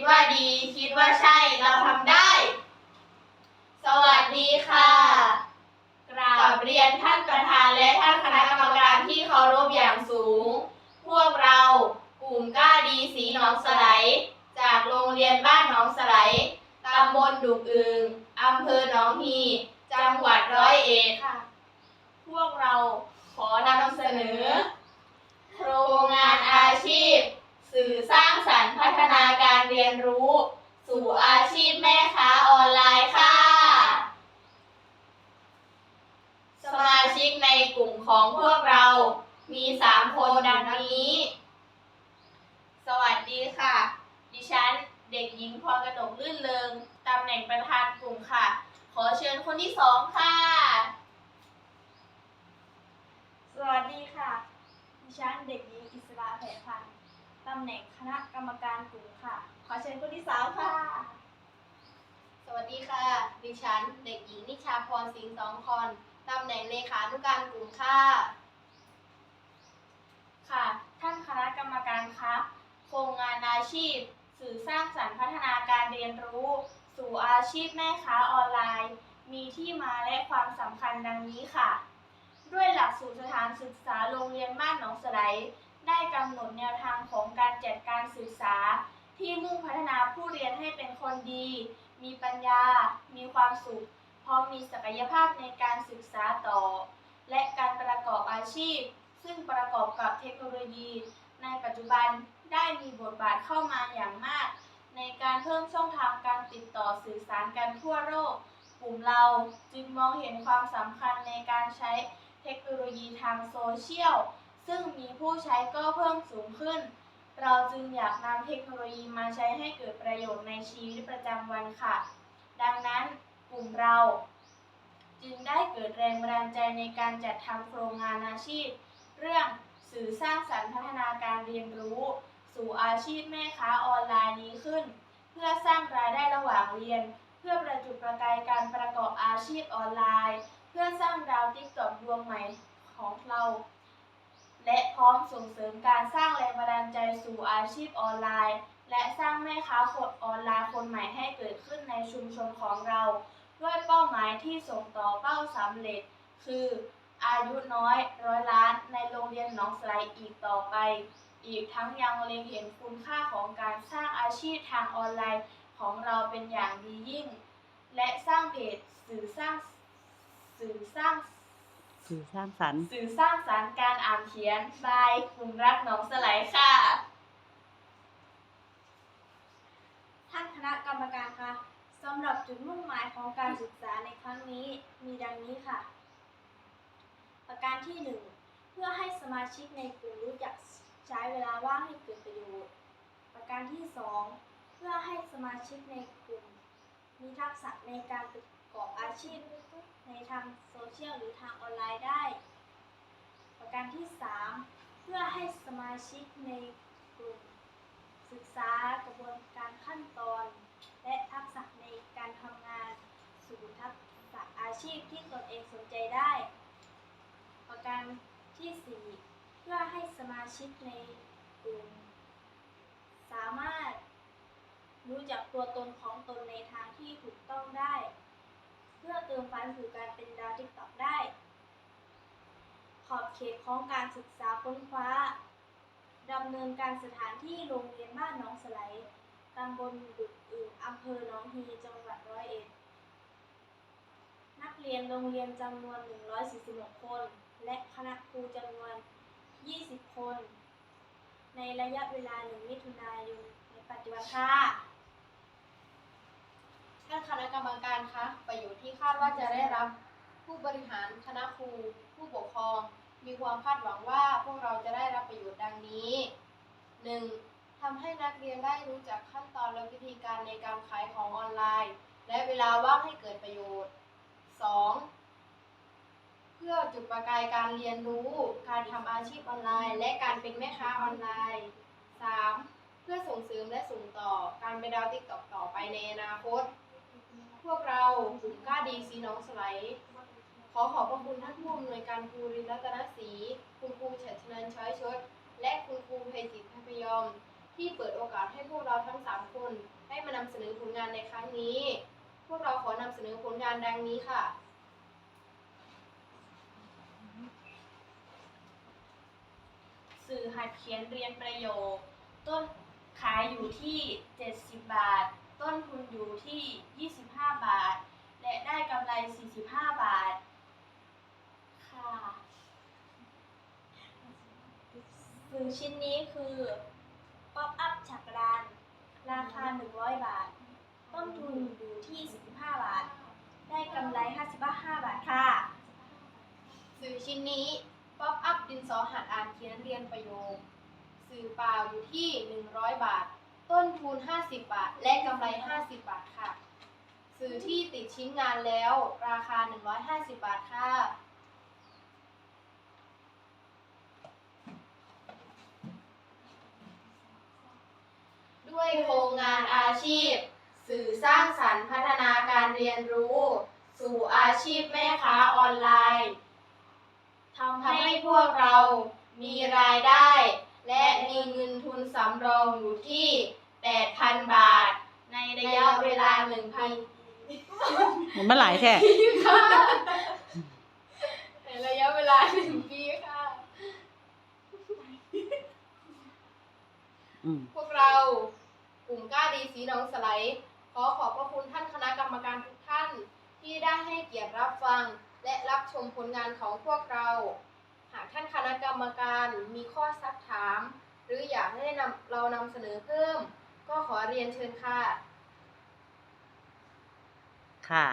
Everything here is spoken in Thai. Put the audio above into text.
ดว่าดี คิดว่าใช่เราทำได้ สวัสดีค่ะกราบเรียนท่านประธานและท่านคณะกรรมการที่เคารพอย่างสูง พวกเรากลุ่มกล้าดีสีหนองสไลจากโรงเรียนบ้านหนองสไลตำบลดุกอึงอำเภอหนองฮีจังหวัดร้อยเอ็ดค่ะ พวกเราขอนำเสนอ โครงงานอาชีพ สื่อสร้างสรรค์พัฒนาการเรียนรู้ สู่อาชีพแม่ค้าออนไลน์ค่ะ สมาชิกในกลุ่ม ของพวกเรา มีสามคนดังนี้ สวัสดีค่ะ ดิฉันเด็กหญิงพรกนกลื่นเริงตำแหน่งประธานกลุ่มค่ะ ขอเชิญคนที่สองค่ะ สวัสดีค่ะ ดิฉันเด็กหญิงอิสราแผ่พันธ์ตำแหน่งคณะกรรมการกลุ่มค่ะ ขอเชิญคนที่สามค่ะ สวัสดีค่ะ ดิฉันเด็กหญิงนิชาพรสิงห์สองคอน ตำแหน่งเลขานุการกลุ่มค่ะ ค่ะ ท่านคณะกรรมการคะโครงงานอาชีพ สื่อสร้างสรรค์พัฒนาการเรียนรู้ สู่อาชีพแม่ค้าออนไลน์ มีที่มาและความสำคัญดังนี้ค่ะ ด้วยหลักสูตรสถานศึกษาโรงเรียนบ้านหนองสไลด์ได้กำหนดแนวทางของการจัดการศึกษา ที่มุ่งพัฒนาผู้เรียนให้เป็นคนดี มีปัญญา มีความสุข ร้อมมีศักยภาพในการศึกษาต่อ และการประกอบอาชีพ ซึ่งประกอบกับเทคโนโลยี ในปัจจุบันได้มีบทบาทเข้ามาอย่างมาก ในการเพิ่มช่องทางการติดต่อสื่อสารกันทั่วโลกกลุ่มเราจึงมองเห็นความสำคัญในการใช้เทคโนโลยีทางโซเชียล ซึ่งมีผู้ใช้ก็เพิ่มสูงขึ้น เราจึงอยากนำเทคโนโลยีมาใช้ให้เกิดประโยชน์ในชีวิตประจำวันค่ะ ดังนั้น กลุ่มเรา จึงได้เกิดแรงบันดาลใจในการจัดทำโครงงานอาชีพ เรื่องสื่อสร้างสรรค์พัฒนาการเรียนรู้ สู่อาชีพแม่ค้าออนไลน์นี้ขึ้น เพื่อสร้างรายได้ระหว่างเรียน เพื่อประจุประกายการประกอบอาชีพออนไลน์ เพื่อสร้างดาวติ๊กต็อกดวงใหม่ของเราและพร้อมส่งเสริมการสร้างแรงบันดาลใจสู่อาชีพออนไลน์ และสร้างแม่ค้าคนออนไลน์คนใหม่ให้เกิดขึ้นในชุมชนของเรา ด้วยเป้าหมายที่ส่งต่อเป้าสำเร็จ คืออายุน้อยร้อยล้านในโรงเรียนหนองสไลอีกต่อไป อีกทั้งยังเล็งเห็นคุณค่าของการสร้างอาชีพทางออนไลน์ของเราเป็นอย่างดียิ่ง และสร้างเพจสื่อสร้างสื่อสร้างสื่อสร้างสรรค์ สื่อสร้างสรรค์การอ่านเขียนบายกลุ่มรักหนองสไลค่ะ ท่านคณะกรรมการคะสำหรับจุดมุ่งหมายของการศึกษาในครั้งนี้มีดังนี้ค่ะ ประการที่หนึ่งเพื่อให้สมาชิกในกลุ่มรู้จักใช้เวลาว่างให้เกิดประโยชน์ ประการที่สองเพื่อให้สมาชิกในกลุ่ม มีทักษะในการประกอบอาชีพในทางโซเชียลหรือทางออนไลน์ได้ ประการที่สามเพื่อให้สมาชิกในกลุ่ม ศึกษากระบวนการขั้นตอน และทักษะในการทำงานสู่ทักษะอาชีพที่ตนเองสนใจได้ ประการที่ 4 เพื่อให้สมาชิกในกลุ่มสามารถรู้จักตัวตนของตนในทางที่ถูกต้องได้ เพื่อเติมฟันสู่การเป็นดาวติ๊กต็อกได้ ขอบเขตของการศึกษาค้นคว้าดำเนินการสถานที่โรงเรียนบ้านน้องสไลด์ตำบลดุก อึ่งอำเภอหนองฮีจังหวัดร้อยเอ็ด นักเรียนโรงเรียนจำนวน 146 คน และคณะครูจำนวน 20 คน ในระยะเวลา 1 มิถุนายนในปัจจุบันค่ะท่านคณะกรรมการคะ ประโยชน์ที่คาดว่าจะได้รับ ผู้บริหารคณะครู ผู้ปกครอง มีความคาดหวังว่าพวกเราจะได้รับประโยชน์ดังนี้ 1. ทำให้นักเรียนได้รู้จักขั้นตอนและวิธีการในการขายของออนไลน์ และเวลาว่างให้เกิดประโยชน์ 2. เพื่อจุดประกายการเรียนรู้ การทำอาชีพออนไลน์ และการเป็นแม่ค้าออนไลน์ 3. เพื่อส่งเสริมและส่งต่อการเป็นดาวติ๊กตอกต่อไปในอนาคต พวกเรากลุ่มกล้าดีสีน้องสไลด์ขอขอบพระคุณท่านผู้อำนวยการครูรินรัตนศรี คุณครูเฉดเชนันช้อยชด และคุณครูไพจิตรพพยอม ที่เปิดโอกาสให้พวกเราทั้ง 3 คนได้มานำเสนอผลงานในครั้งนี้ พวกเราขอนำเสนอผลงานดังนี้ค่ะ สื่อหัดเขียนเรียนประโยค ต้นขายอยู่ที่ 70 บาท ต้นทุนอยู่ที่ 25 บาท และได้กำไร 45 บาท ค่ะสื่อชิ้นนี้คือ ป๊อปอัพฉักราน ราคา 100 บาท ต้นทุนอยู่ที่45บาท ได้กำไร 55 บาทค่ะ สื่อชิ้นนี้ป๊อปอัพดินสอหัดอ่านเขียนเรียนประโยค สื่อเปล่าอยู่ที่ 100 บาท ต้นทุน 50 บาท และกำไร 50 บาทค่ะ สื่อที่ติดชิ้นงานแล้ว ราคา 150 บาทค่ะ ด้วยโครงงานอาชีพ สื่อสร้างสรรค์พัฒนาการเรียนรู้ สู่อาชีพแม่ค้าออนไลน์ทำให้พวกเรามีรายได้ และมีเงินทุนสำรองอยู่ที่ 8,000 บาท ในระยะเวลา 1,000มันมาหลายแท้ปีค่ะในระยะเวลาหนึ่งปีค่ะอืมพวกเรา กลุ่มกล้าดีสีหนองสไลด์ขอขอบพระคุณท่านคณะกรรมการทุกท่าน ที่ได้ให้เกียรติรับฟัง และรับชมผลงานของพวกเรา หากท่านคณะกรรมการมีข้อซักถาม หรืออยากให้นำเรานำเสนอเพิ่ม ก็ขอเรียนเชิญค่ะค่ะ